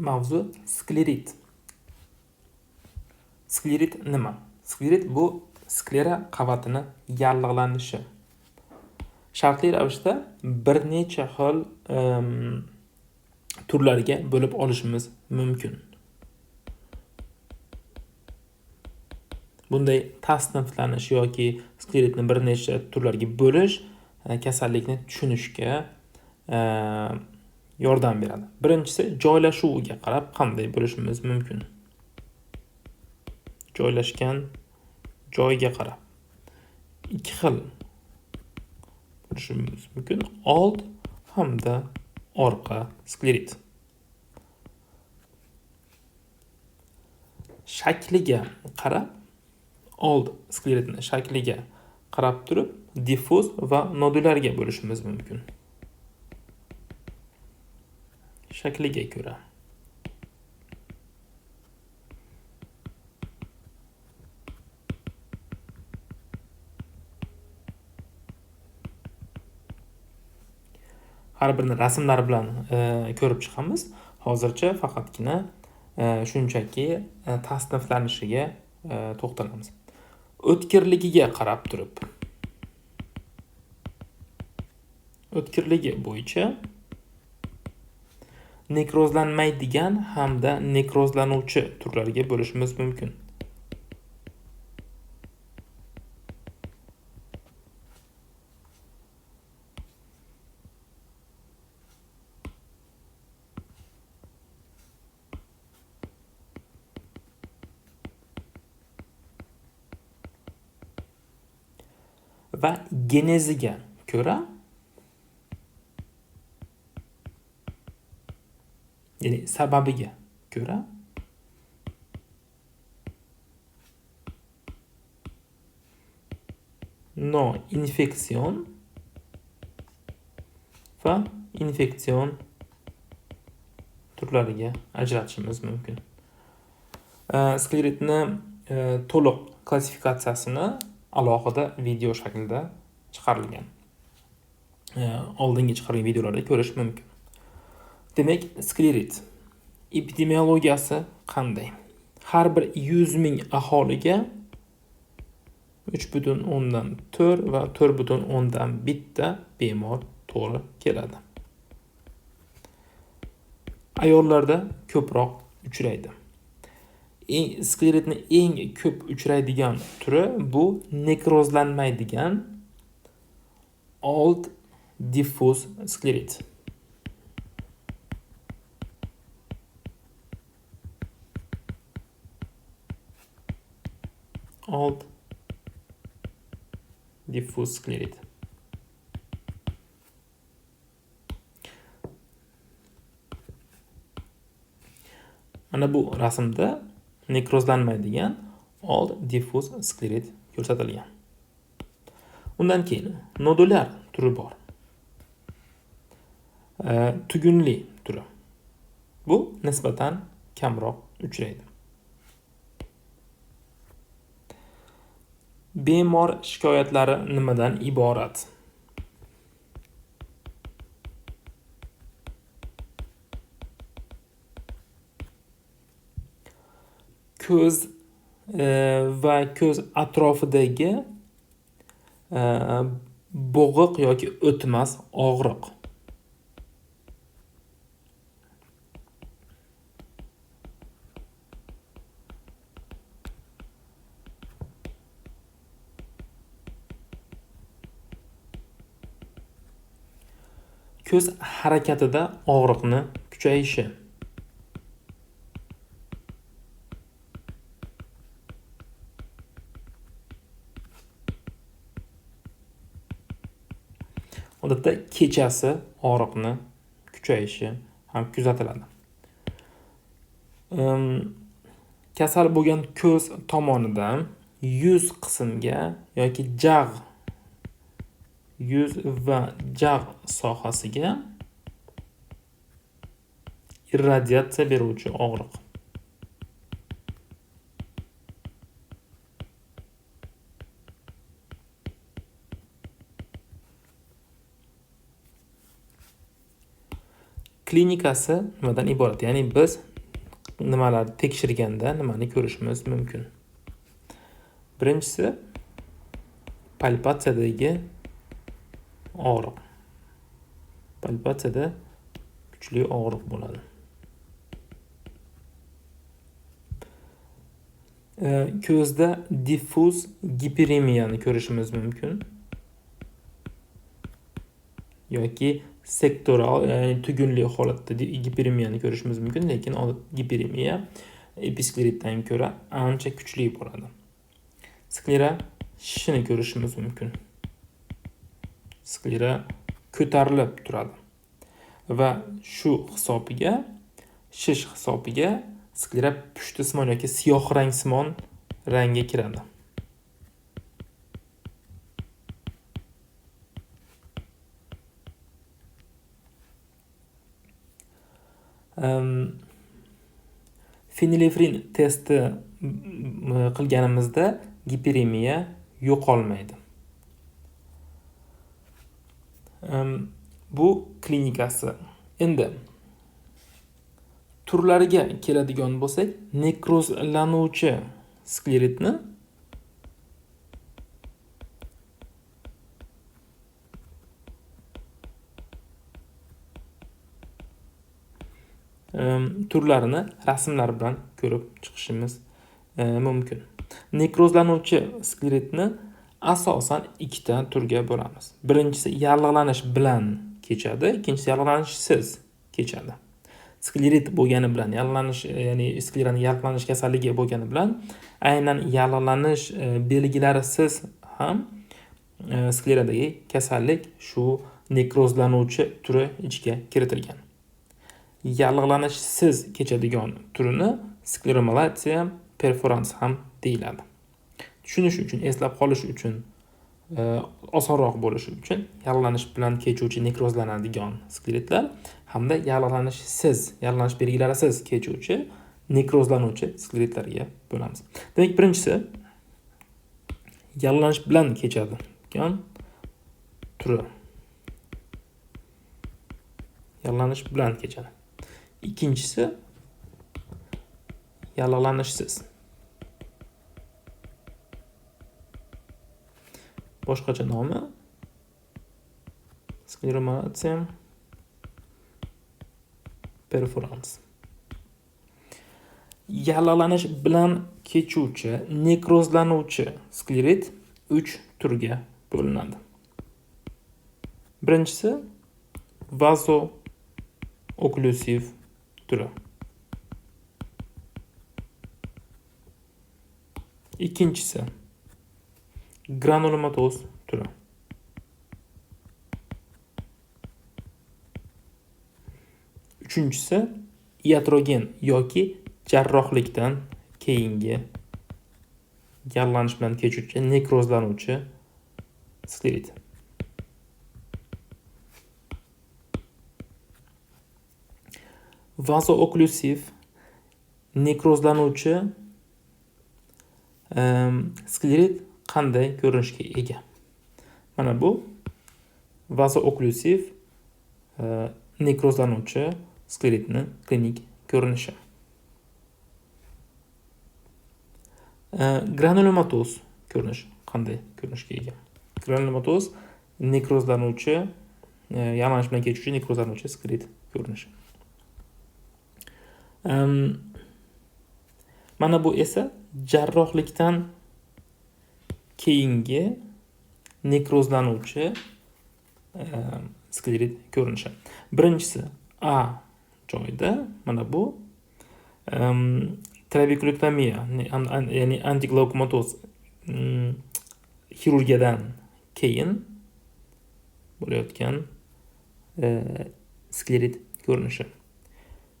mavzu sklerit. Sklerit nima? Sklerit bu sklera qavatini yallig'lanishi. Shartli ravishda bir necha xil turlarga bo'lib olishimiz mumkin. Bunday tasniflanish yoki skleritni bir necha turlarga bo'lish e, kasallikni tushunishga e, yordam beradi birinchisi joylashuviga qarab qanday bo'lishimiz mumkin? Joylashgan joyiga qarab. İkki xil bo'lishimiz mumkin. Old hamda orqa sklerit. Shakliga qarab old skleritni shakliga qarab turib diffuz va nodulyarga bo'lishimiz mumkin shakliga ko'ra. Har birini rasmlar bilan e, ko'rib chiqamiz. Hozircha faqatgina e, shunchaki e, tasniflanishiga e, to'xtalamiz. O'tkirligiga qarab turib. O'tkirligi bo'yicha nekrozlanmaydigan hamda nekrozlanuvchi turlarga bo'lishimiz mumkin. Va geneziga ko'ra ya'ni sababiga ko'ra no infeksion va infeksion turlariga ajratishimiz mumkin. Skleritni e, to'liq klassifikatsiyasini alohida video shaklida chiqarilgan. Oldingi chiqarilgan videolarda ko'rish mumkin. Demak sklerit. Epidemiologiyasi qanday? Har bir yuz ming aholiga uch butun o'ndan to'rt va to'rt butun o'ndan bitta bemor to'g'ri keladi. Ayollarda ko'proq uchraydi. Eng skleritni eng ko'p uchraydigan turi bu nekrozlanmaydigan old diffuz sklerit old diffuz sklerit mana bu rasmda nekrozlanmaydigan old diffuz sklerit ko'rsatilgan. Undan keyin nodulyar turi bor. Ee, tugunli turi. Bu nisbatan kamroq uchraydi bemor shikoyatlari nimadan iborat? Ko'z e, va ko'z atrofidagi e, bo'g'iq yoki o'tmas og'riq. Ko'z harakatida og'riqni kuchayishi. Odatda kechasi og'riqni kuchayishi ham kuzatiladi. Ym, kasal bo'lgan ko'z tomonidan yuz qismga yoki jag' yuz va jag' sohasiga irradiatsiya beruvchi og'riq klinikasi nimadan iborat ya'ni biz nimalar tekshirganda nimani ko'rishimiz mumkin birinchisi palpatsiyadagi og'riq. Palpatsiyada kuchli og'riq bo'ladi. Ko'zda diffuz giperemiyani ko'rishimiz mumkin. Yoki sektoral ya'ni tugunli holatda giperemiyani ko'rishimiz mumkin lekin giperemiya episkleritdan ko'ra ancha kuchli bo'ladi. Sklera shishini ko'rishimiz mumkin sklera ko'tarilib turadi. Va shu hisobiga shish hisobiga sklera pushtisimon yoki siyoh rangsimon rangga kiradi. Fenilefrin testi qilganimizda giperemiya yo'qolmaydi. Bu klinikasi. Endi turlariga keladigan bo'lsak nekrozlanuvchi skleritni turlarini rasmlar bilan ko'rib chiqishimiz mumkin. Nekrozlanuvchi skleritni asosan ikkita turga bo'lamiz. Birinchisi yallig'lanish bilan kechadi ikkinchisi yallig'lanishsiz kechadi. Sklerit bo'lgani bilan yallig'lanish e, ya'ni sklerani yallig'lanish kasalligi bo'lgani bilan aynan yallig'lanish e, belgilarisiz ham skleradagi kasallik shu nekrozlanuvchi turi ichiga kiritilgan. Yallig'lanishsiz kechadigan turini skleromalatsiya perforans ham deyiladi tushunish uchun eslab qolish uchun e, osonroq bo'lishi uchun yallig'lanish bilan kechuvchi nekrozlanadigan skleritlar hamda yallig'lanishsiz yallig'lanish belgilarisiz kechuvchi nekrozlanuvchi skleritlarga bo'lamiz. Demak birinchisi yallig'lanish bilan kechadigan turi. Yallig'lanish bilan kechadi. İkkinchisi yallig'lanishsiz boshqacha nomi. Skleromatsiya perforans yallig'lanish bilan kechuvchi nekrozlanuvchi sklerit uch turga bo'linadi. Birinchisi vazo okklyusiv turi. Ikkinchisi granulomatoz turi uchinchisi iatrogen yoki jarrohlikdan keyingi yallig'lanish bilan kechuvchi nekrozlanuvchi sklerit. Vazooklyusiv nekrozlanuvchi ehm, sklerit qanday ko'rinishga ega? Mana bu vazooklyusiv e, nekrozlanuvchi skleritni klinik ko'rinishi. E, granulomatoz ko'rinish qanday ko'rinishga ega? Granulomatoz nekrozlanuvchi e, yalinish bilan kechuvchi nekrozlanuvchi sklerit ko'rinishi. Mana bu esa jarrohlikdan keyingi nekrozlanuvchi sklerit ko'rinishi birinchisi a joyida mana bu. Trabekulektomiya ya'ni antiglaukomatoz xirurgiyadan keyin bo'layotgan sklerit ko'rinishi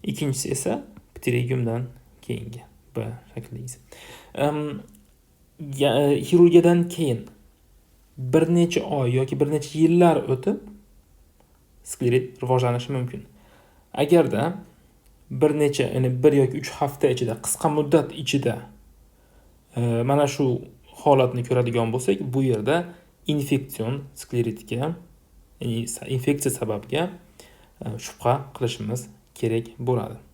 ikkinchisi esa pterygiumdan keyingi. B shaklidagisi E, xirurgiyadan keyin bir necha oy yoki bir necha yillar o'tib sklerit rivojlanishi mumkin. Agarda bir necha ya'ni bir yoki uch hafta ichida qisqa muddat ichida e, mana shu holatni ko'radigan bo'lsak bu yerda infeksion skleritga ya'ni infeksiya sababga e, shubha qilishimiz kerak bo'ladi.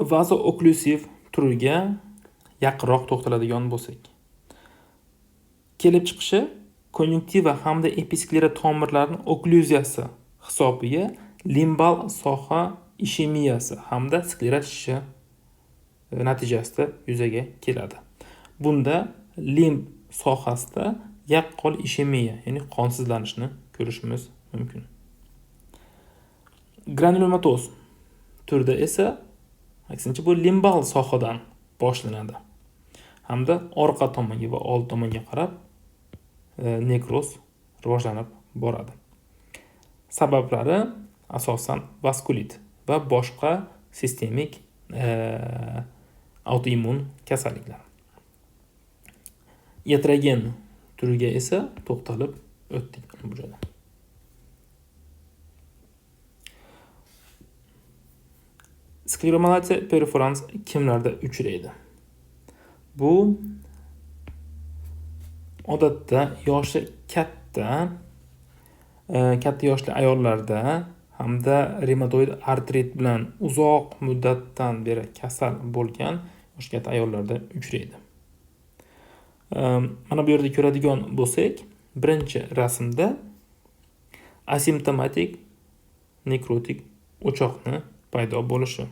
Vazo oklyusiv turiga yaqinroq to'xtaladigan bo'lsak. Kelib chiqishi konyunktiva hamda episklera tomirlarni okluziyasi hisobiga limbal soha ishemiyasi hamda sklera shishi e, natijasida yuzaga keladi. Bunda limb sohasida yaqqol ishemiya ya'ni qonsizlanishni ko'rishimiz mumkin. Granulomatoz turda esa aksincha bu limbal sohadan boshlanadi. Hamda orqa tomonga va old tomonga qarab e, nekroz rivojlanib boradi. Sabablari asosan vaskulit va boshqa sistemik e, autoimmun kasalliklar. Yatragen turiga esa to'xtalib o'tdik. bu joyda skleromalatsiya perforans kimlarda uchraydi bu odatda yoshi katta e, katta yoshli ayollarda hamda reumatoid artrit bilan uzoq muddatdan beri kasal bo'lgan yoshi katta ayollarda uchraydi. E, mana bu yerda ko'radigan bo'lsak birinchi rasmda asimptomatik nekrotik o'choqni paydo bo'lishi.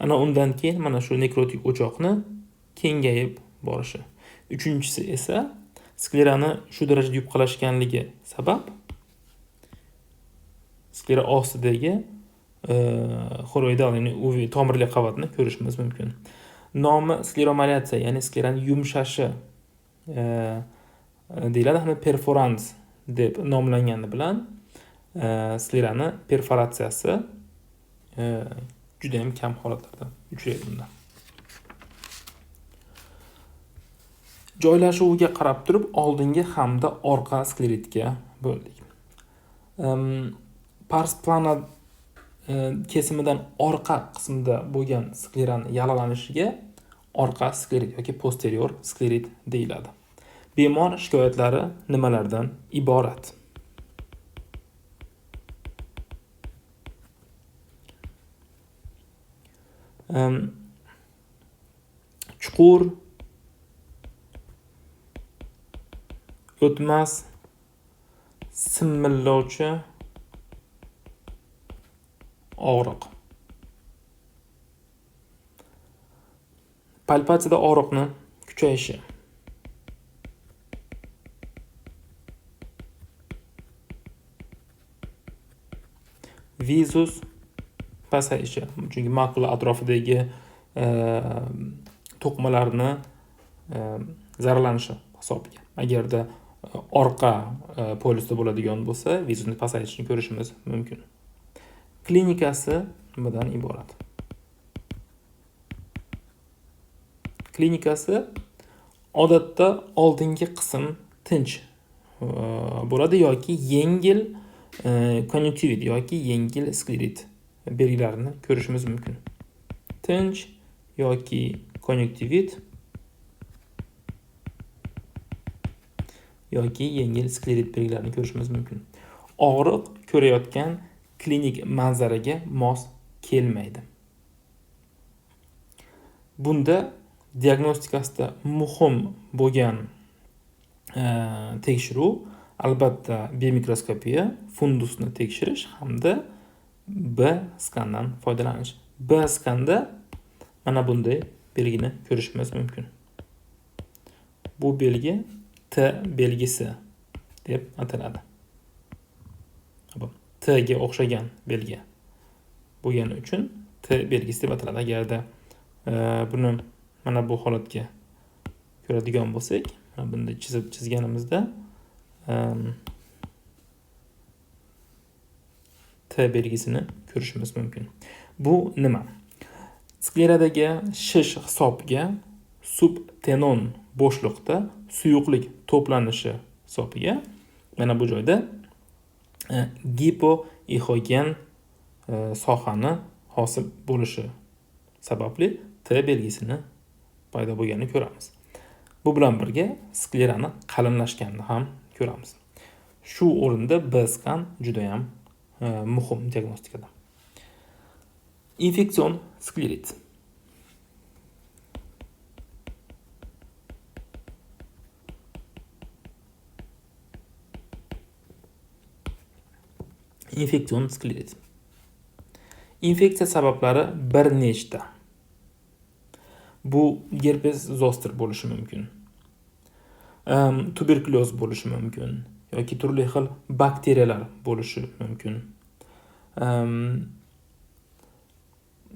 Ana undan keyin mana shu nekrotik o'choqni kengayib borishi. Uchinchisi esa sklerani shu darajada yupqalashganligi sabab sklera ostidagi e, xoroidal ya'ni uv tomirli qavatni ko'rishimiz mumkin. Nomi skleromalatsiya ya'ni sklerani yumshashi e, deyiladi hamda perforans deb nomlangani bilan e, sklerani perforatsiyasi judayam kam holatlarda uchraydi bunda joylashuviga qarab turib oldingi hamda orqa skleritga bo'ldik. Pars plana e, kesimidan orqa qismida bo'lgan sklerani yalalanishiga orqa sklerit yoki posterior sklerit deyiladi. Bemor shikoyatlari nimalardan iborat? Chuqur o'tmas simillovchi og'riq. Palpatsiyada og'riqni kuchayishi. Vizus pasayishi chunki makula atrofidagi e, to'qimalarni e, zararlanishi hisobiga. Agarda e, orqa e, polisda bo'ladigan bo'lsa vizuzni pasayishini ko'rishimiz mumkin. Klinikasi nimadan iborat? Klinikasi odatda oldingi qism tinch bo'ladi yoki yengil konyuktivit yoki yengil sklerit belgilarini ko'rishimiz mumkin. Tinch yoki konjunktivit yoki yengil sklerit belgilarini ko'rishimiz mumkin. Og'riq ko'rayotgan klinik manzaraga mos kelmaydi. Bunda diagnostikasida muhim bo'lgan e, tekshiruv albatta biomikroskopiya fundusni tekshirish hamda b skandan foydalanish b skanda mana bunday belgini ko'rishimiz mumkin bu belgi t belgisi deb ataladi. T ga o'xshagan belgi. Bo'lgani uchun t belgisi deb ataladi. Agarda e, buni mana bu holatga ko'radigan bo'lsak mana bunday chizib chizganimizda T belgisini ko'rishimiz mumkin. Bu nima? Skleradagi shish hisobiga subtenon bo'shliqda suyuqlik to'planishi hisobiga mana bu joyda e, gipoixogen e, sohani hosil bo'lishi sababli T belgisini paydo bo'lganini ko'ramiz. Bu bilan birga sklerani qalinlashganini ham ko'ramiz. Shu o'rinda B skan juda ham muhim diagnostikada. İnfeksion sklerit. İnfeksion sklerit. İnfeksiya sabablari bir nechta. Bu gerpes zoster bo'lishi mumkin. Tuberkulyoz bo'lishi mumkin yoki turli xil bakteriyalar bo'lishi mumkin.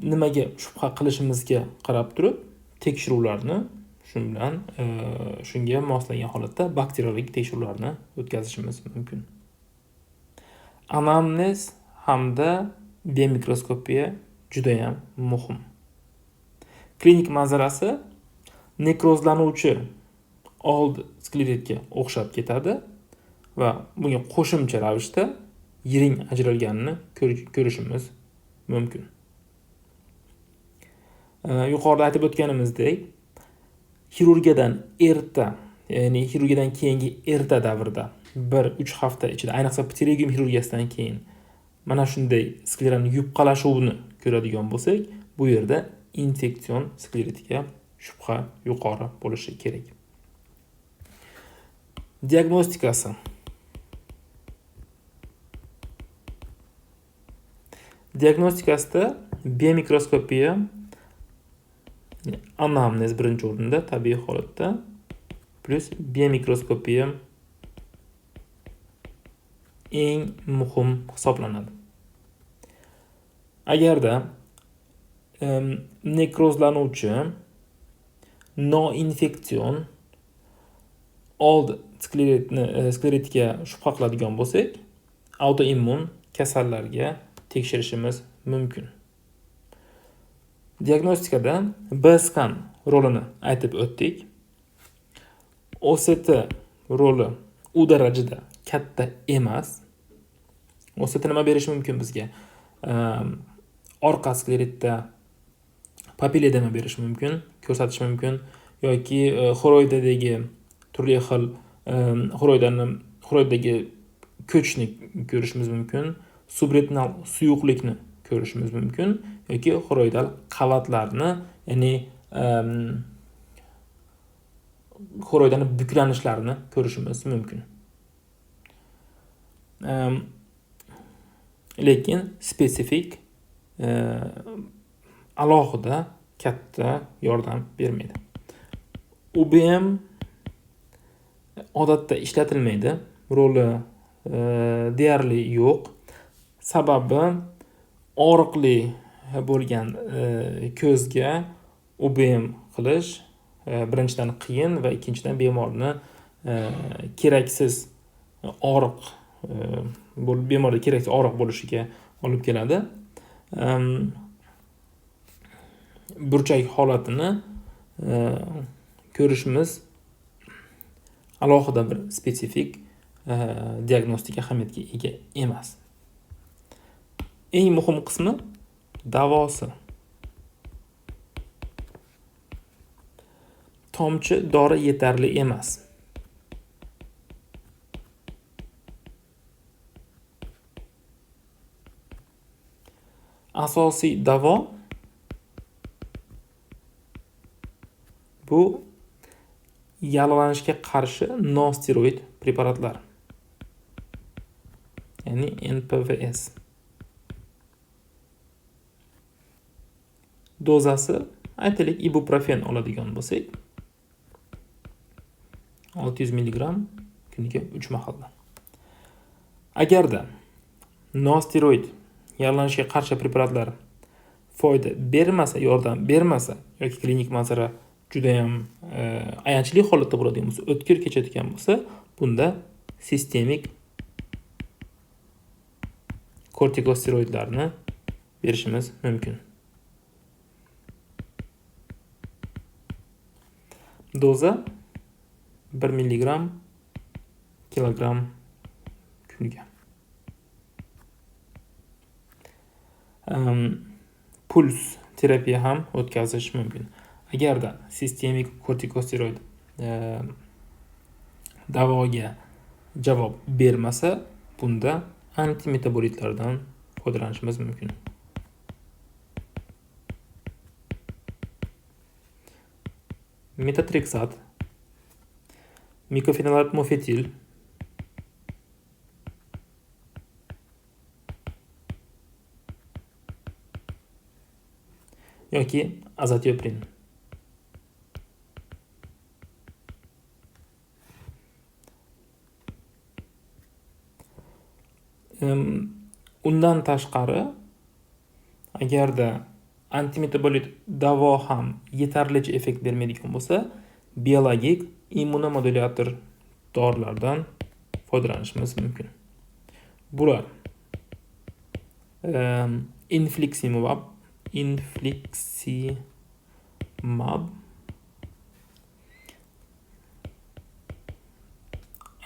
Nimaga shubha qilishimizga qarab turib tekshiruvlarni shu bilan e, shunga moslangan holatda bakteriologik tekshiruvlarni o'tkazishimiz mumkin. Anamnez hamda biomikroskopiya judayam muhim. Klinik manzarasi nekrozlanuvchi old skleritga o'xshab ketadi. Va bunga qo'shimcha ravishda yiring ajralganini ko'rishimiz mumkin. Yuqorida aytib o'tganimizdek xirurgiyadan erta ya'ni xirurgiyadan keyingi erta davrda bir uch hafta ichida ayniqsa pterygium xirurgiyasidan keyin mana shunday sklerani yupqalashuvini ko'radigan bo'lsak bu yerda infeksion skleritga shubha yuqori bo'lishi kerak. Diagnostikasi. Diagnostikasida biomikroskopiya anamnez birinchi o'rinda tabiiy holatda plyus biomikroskopiya eng muhim hisoblanadi. Agarda nekrozlanuvchi noinfeksion old skleritni e, skleritga shubha qiladigan bo'lsak autoimmun kasallarga tekshirishimiz mumkin. Diagnostikada b scan rolini aytib o'tdik. Oct roli u darajada katta emas. Oct nima berishi mumkin bizga? Ehm, orqa skleritda papilledema berishi mumkin ko'rsatishi mumkin yoki e, xoroidadagi turli xil e, xoroidani xoroiddagi ko'chni ko'rishimiz mumkin. Subretinal suyuqlikni ko'rishimiz mumkin yoki xoroidal qavatlarni ya'ni xoroydani buklanishlarini ko'rishimiz mumkin. Lekin spesifik alohida katta yordam bermaydi. Ubm odatda ishlatilmaydi. Roli deyarli yo'q sababi og'riqli bo'lgan e, ko'zga ubm qilish e, birinchidan qiyin va ikkinchidan bemorni e, keraksiz og'riq bemorda keraksiz og'riq bo'lishiga olib keladi. Burchak holatini ko'rishimiz alohida bir spetsifik diagnostika diagnostik ahamiyatga ega emas. Eng muhim qismi davosi. Tomchi dori yetarli emas. Asosiy davo bu yallig'lanishga qarshi nosteroid preparatlar ya'ni npvs dozasi aytaylik ibuprofen oladigan bo'lsak 600 milligram kuniga 3 mahalda agarda nosteroid yallig'lanishga qarshi preparatlar foyda bermasa yordam bermasa yoki klinik manzara judayam e, ayanchli holatda bo'ladigan bo'lsa o'tkir kechadigan bo'lsa bunda sistemik kortikosteroidlarni berishimiz mumkin doza bir milligram kilogramm kuniga puls terapiya ham o'tkazish mumkin. Agarda sistemik kortikosteroid e, davoga javob bermasa bunda antimetabolitlardan foydalanishimiz mumkin metatrexat mikofenolat mofetil. Yoki azatioprин undan tashqari agarda antimetabolit davo ham yetarlicha effekt bermaydigan bo'lsa biologik immunomodulyator dorilardan foydalanishimiz mumkin bular infliximab infliximab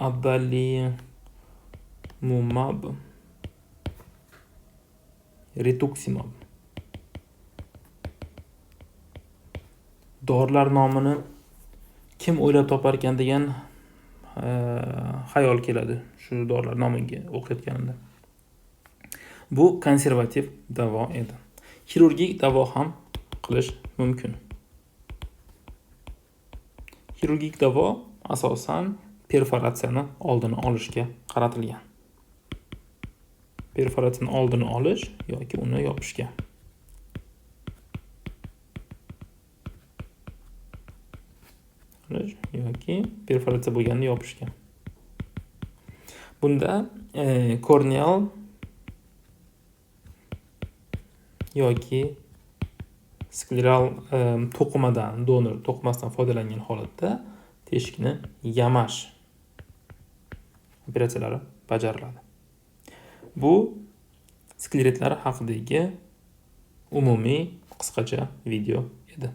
adalimumab rituximab dorilar nomini kim o'ylab toparkan degan e, xayol keladi shu dorilar nomiga o'qiyotganimda. Bu konservativ davo edi. Xirurgik davo ham qilish mumkin. Xirurgik davo asosan perforatsiyani oldini olishga qaratilgan. Perforatsiyani oldini olish yoki uni yopishga yoki perforatsiya bo'lganini yopishga bunda e, korneal yoki skleral e, to'qimadan donor. To'qimasidan foydalangan holatda teshikni yamash. Operatsiyalari bajariladi bu skleretlar haqidagi umumiy qisqacha video edi.